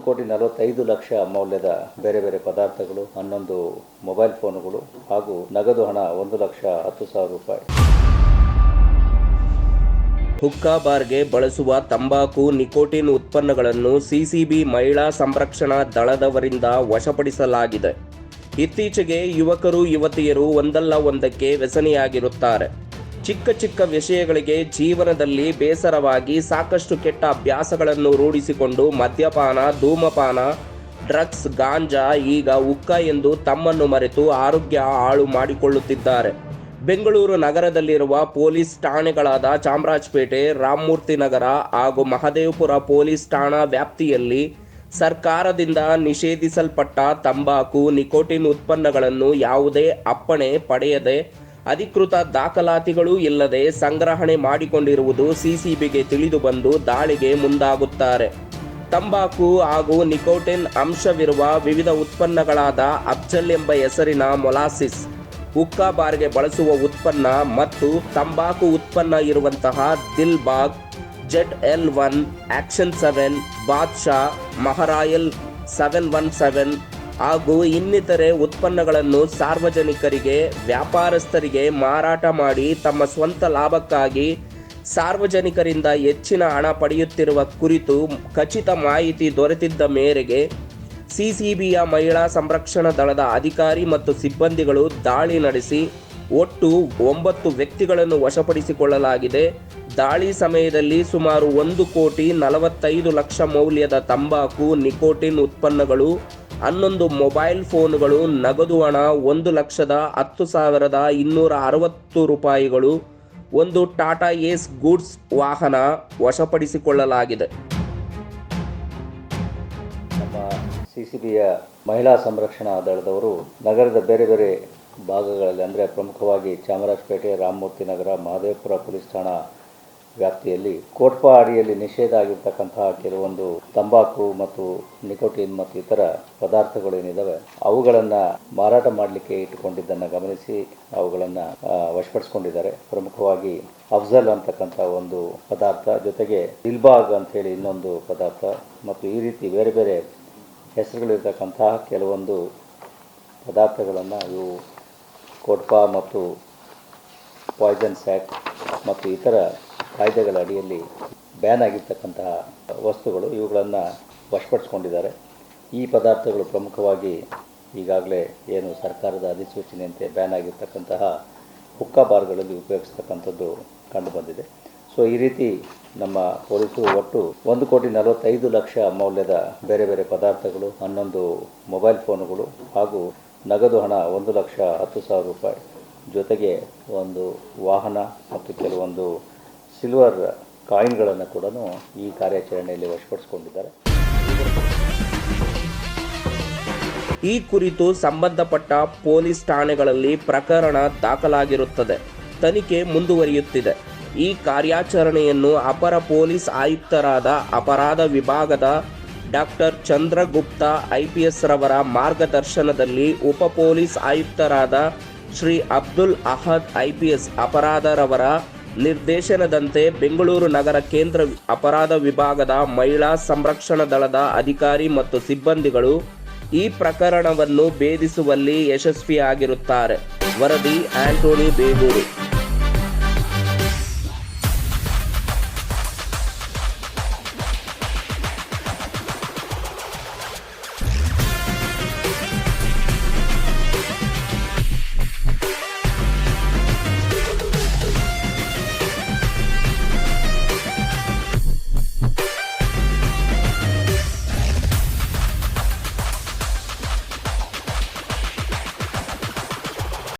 ಒಂದು ಕೋಟಿ ನಲವತ್ತೈದು ಲಕ್ಷ ಮೌಲ್ಯದ ಬೇರೆ ಬೇರೆ ಪದಾರ್ಥಗಳು, ಹನ್ನೊಂದು ಮೊಬೈಲ್ ಫೋನುಗಳು ಹಾಗೂ ನಗದು ಹಣ ಒಂದು ಲಕ್ಷ ಹತ್ತು ಸಾವಿರ ರೂಪಾಯಿ. ಹುಕ್ಕಾ ಬಾರ್ಗೆ ಬಳಸುವ ತಂಬಾಕು, ನಿಕೋಟಿನ್ ಉತ್ಪನ್ನಗಳನ್ನು ಸಿಸಿಬಿ ಮಹಿಳಾ ಸಂರಕ್ಷಣಾ ದಳದವರಿಂದ ವಶಪಡಿಸಲಾಗಿದೆ. ಇತ್ತೀಚೆಗೆ ಯುವಕರು, ಯುವತಿಯರು ಒಂದಲ್ಲ ಒಂದಕ್ಕೆ ವ್ಯಸನಿಯಾಗಿರುತ್ತಾರೆ. ಚಿಕ್ಕ ಚಿಕ್ಕ ವಿಷಯಗಳಿಗೆ ಜೀವನದಲ್ಲಿ ಬೇಸರವಾಗಿ ಸಾಕಷ್ಟು ಕೆಟ್ಟ ಅಭ್ಯಾಸಗಳನ್ನು ರೂಢಿಸಿಕೊಂಡು ಮದ್ಯಪಾನ, ಧೂಮಪಾನ, ಡ್ರಗ್ಸ್, ಗಾಂಜಾ, ಈಗ ಉಕ್ಕ ಎಂದು ತಮ್ಮನ್ನು ಮರೆತು ಆರೋಗ್ಯ ಹಾಳು ಮಾಡಿಕೊಳ್ಳುತ್ತಿದ್ದಾರೆ. ಬೆಂಗಳೂರು ನಗರದಲ್ಲಿರುವ ಪೊಲೀಸ್ ಠಾಣೆಗಳಾದ ಚಾಮರಾಜಪೇಟೆ, ರಾಮಮೂರ್ತಿ ನಗರ ಹಾಗೂ ಮಹದೇವಪುರ ಪೊಲೀಸ್ ಠಾಣಾ ವ್ಯಾಪ್ತಿಯಲ್ಲಿ ಸರ್ಕಾರದಿಂದ ನಿಷೇಧಿಸಲ್ಪಟ್ಟ ತಂಬಾಕು, ನಿಕೋಟಿನ್ ಉತ್ಪನ್ನಗಳನ್ನು ಯಾವುದೇ ಅಪ್ಪಣೆ ಪಡೆಯದೆ ಅಧಿಕೃತ ದಾಖಲಾತಿಗಳೂ ಇಲ್ಲದೆ ಸಂಗ್ರಹಣೆ ಮಾಡಿಕೊಂಡಿರುವುದು ಸಿಸಿಬಿಗೆ ತಿಳಿದು ಬಂದು ದಾಳಿಗೆ ಮುಂದಾಗುತ್ತಾರೆ. ತಂಬಾಕು ಹಾಗೂ ನಿಕೋಟಿನ್ ಅಂಶವಿರುವ ವಿವಿಧ ಉತ್ಪನ್ನಗಳಾದ ಅಬ್ಜಲ್ ಎಂಬ ಹೆಸರಿನ ಮೊಲಾಸಿಸ್ ಹುಕ್ಕಾ ಬಾರ್ಗೆ ಬಳಸುವ ಉತ್ಪನ್ನ ಮತ್ತು ತಂಬಾಕು ಉತ್ಪನ್ನ ಇರುವಂತಹ Dil Bagh Z L one, action seven, Badshah, ಮಹರಾಯಲ್ seven one seven ಹಾಗೂ ಇನ್ನಿತರೆ ಉತ್ಪನ್ನಗಳನ್ನು ಸಾರ್ವಜನಿಕರಿಗೆ, ವ್ಯಾಪಾರಸ್ಥರಿಗೆ ಮಾರಾಟ ಮಾಡಿ ತಮ್ಮ ಸ್ವಂತ ಲಾಭಕ್ಕಾಗಿ ಸಾರ್ವಜನಿಕರಿಂದ ಹೆಚ್ಚಿನ ಹಣ ಪಡೆಯುತ್ತಿರುವ ಕುರಿತು ಖಚಿತ ಮಾಹಿತಿ ದೊರೆತಿದ್ದ ಮೇರೆಗೆ ಸಿಸಿಬಿಯ ಮಹಿಳಾ ಸಂರಕ್ಷಣಾ ದಳದ ಅಧಿಕಾರಿ ಮತ್ತು ಸಿಬ್ಬಂದಿಗಳು ದಾಳಿ ನಡೆಸಿ ಒಟ್ಟು ಒಂಬತ್ತು ವ್ಯಕ್ತಿಗಳನ್ನು ವಶಪಡಿಸಿಕೊಳ್ಳಲಾಗಿದೆ. ದಾಳಿ ಸಮಯದಲ್ಲಿ ಸುಮಾರು ಒಂದು ಕೋಟಿ ನಲವತ್ತೈದು ಲಕ್ಷ ಮೌಲ್ಯದ ತಂಬಾಕು, ನಿಕೋಟಿನ್ ಉತ್ಪನ್ನಗಳು ಹನ್ನೊಂದು ಮೊಬೈಲ್ ಫೋನುಗಳು ನಗದು ಹಣ, ಒಂದು ಲಕ್ಷದ ಹತ್ತು ಸಾವಿರದ ಇನ್ನೂರ ಅರವತ್ತು ರೂಪಾಯಿಗಳು, ಒಂದು ಟಾಟಾ ಏಸ್ ಗೂಡ್ಸ್ ವಾಹನ ವಶಪಡಿಸಿಕೊಳ್ಳಲಾಗಿದೆ. ನಮ್ಮ ಸಿ ಸಿ ಬಿಯ ಮಹಿಳಾ ಸಂರಕ್ಷಣಾ ದಳದವರು ನಗರದ ಬೇರೆ ಬೇರೆ ಭಾಗಗಳಲ್ಲಿ, ಅಂದರೆ ಪ್ರಮುಖವಾಗಿ ಚಾಮರಾಜಪೇಟೆ, ರಾಮಮೂರ್ತಿ ನಗರ, ಮಹದೇವಪುರ ಪೊಲೀಸ್ ಠಾಣಾ ವ್ಯಾಪ್ತಿಯಲ್ಲಿ ಕೋಟ್ಪಾ ಅಡಿಯಲ್ಲಿ ನಿಷೇಧ ಆಗಿರ್ತಕ್ಕಂತಹ ಕೆಲವೊಂದು ತಂಬಾಕು ಮತ್ತು ನಿಕೋಟಿನ್ ಮತ್ತು ಇತರ ಪದಾರ್ಥಗಳು ಪದಾರ್ಥಗಳೇನಿದ್ದಾವೆ ಅವುಗಳನ್ನು ಮಾರಾಟ ಮಾಡಲಿಕ್ಕೆ ಇಟ್ಟುಕೊಂಡಿದ್ದನ್ನು ಗಮನಿಸಿ ಅವುಗಳನ್ನು ವಶಪಡಿಸ್ಕೊಂಡಿದ್ದಾರೆ. ಪ್ರಮುಖವಾಗಿ ಅಫ್ಜಲ್ ಅಂತಕ್ಕಂಥ ಒಂದು ಪದಾರ್ಥ, ಜೊತೆಗೆ ದಿಲ್ಬಾಗ್ ಅಂತ ಹೇಳಿ ಇನ್ನೊಂದು ಪದಾರ್ಥ, ಮತ್ತು ಈ ರೀತಿ ಬೇರೆ ಬೇರೆ ಹೆಸರುಗಳಿರ್ತಕ್ಕಂತಹ ಕೆಲವೊಂದು ಪದಾರ್ಥಗಳನ್ನು ಇವು ಕೋಟ್ಪಾ ಮತ್ತು ಪಾಯ್ಸನ್ ಸ್ಯಾಕ್ ಮತ್ತು ಇತರ ಕಾಯ್ದೆಗಳ ಅಡಿಯಲ್ಲಿ ಬ್ಯಾನ್ ಆಗಿರ್ತಕ್ಕಂತಹ ವಸ್ತುಗಳು ಇವುಗಳನ್ನು ವಶಪಡಿಸ್ಕೊಂಡಿದ್ದಾರೆ. ಈ ಪದಾರ್ಥಗಳು ಪ್ರಮುಖವಾಗಿ ಈಗಾಗಲೇ ಏನು ಸರ್ಕಾರದ ಅಧಿಸೂಚನೆಯಂತೆ ಬ್ಯಾನ್ ಆಗಿರ್ತಕ್ಕಂತಹ ಹುಕ್ಕಾ ಬಾರ್ಗಳಲ್ಲಿ ಉಪಯೋಗಿಸ್ತಕ್ಕಂಥದ್ದು ಕಂಡುಬಂದಿದೆ. ಸೊ ಈ ರೀತಿ ನಮ್ಮ ಪೊಲೀಸರು ಒಟ್ಟು ಒಂದು ಕೋಟಿ ನಲವತ್ತೈದು ಲಕ್ಷ ಮೌಲ್ಯದ ಬೇರೆ ಬೇರೆ ಪದಾರ್ಥಗಳು, ಹನ್ನೊಂದು ಮೊಬೈಲ್ ಫೋನುಗಳು ಹಾಗೂ ನಗದು ಹಣ ಒಂದು ಲಕ್ಷ ಹತ್ತು ಸಾವಿರ ರೂಪಾಯಿ ಜೊತೆಗೆ ಒಂದು ವಾಹನ ಮತ್ತು ಕೆಲವೊಂದು ಸಿಲ್ವರ್ ಕಾಯಿನ್ಗಳನ್ನು ಕೂಡ ಈ ಕಾರ್ಯಾಚರಣೆಯಲ್ಲಿ ವಶಪಡಿಸಿಕೊಂಡಿದ್ದಾರೆ. ಈ ಕುರಿತು ಸಂಬಂಧಪಟ್ಟ ಪೊಲೀಸ್ ಠಾಣೆಗಳಲ್ಲಿ ಪ್ರಕರಣ ದಾಖಲಾಗಿರುತ್ತದೆ. ತನಿಖೆ ಮುಂದುವರಿಯುತ್ತಿದೆ. ಈ ಕಾರ್ಯಾಚರಣೆಯನ್ನು ಅಪರ ಪೊಲೀಸ್ ಆಯುಕ್ತರಾದ ಅಪರಾಧ ವಿಭಾಗದ ಡಾಕ್ಟರ್ ಚಂದ್ರಗುಪ್ತ ಐಪಿಎಸ್ ರವರ ಮಾರ್ಗದರ್ಶನದಲ್ಲಿ ಉಪ ಪೊಲೀಸ್ ಆಯುಕ್ತರಾದ ಶ್ರೀ ಅಬ್ದುಲ್ ಅಹದ್ ಐಪಿಎಸ್ ಅಪರಾಧರವರ ನಿರ್ದೇಶನದಂತೆ ಬೆಂಗಳೂರು ನಗರ ಕೇಂದ್ರ ಅಪರಾಧ ವಿಭಾಗದ ಮಹಿಳಾ ಸಂರಕ್ಷಣಾ ದಳದ ಅಧಿಕಾರಿ ಮತ್ತು ಸಿಬ್ಬಂದಿಗಳು ಈ ಪ್ರಕರಣವನ್ನು ಭೇದಿಸುವಲ್ಲಿ ಯಶಸ್ವಿಯಾಗಿರುತ್ತಾರೆ. ವರದಿ ಆಂಟೋನಿ ಬೇಗೂರು.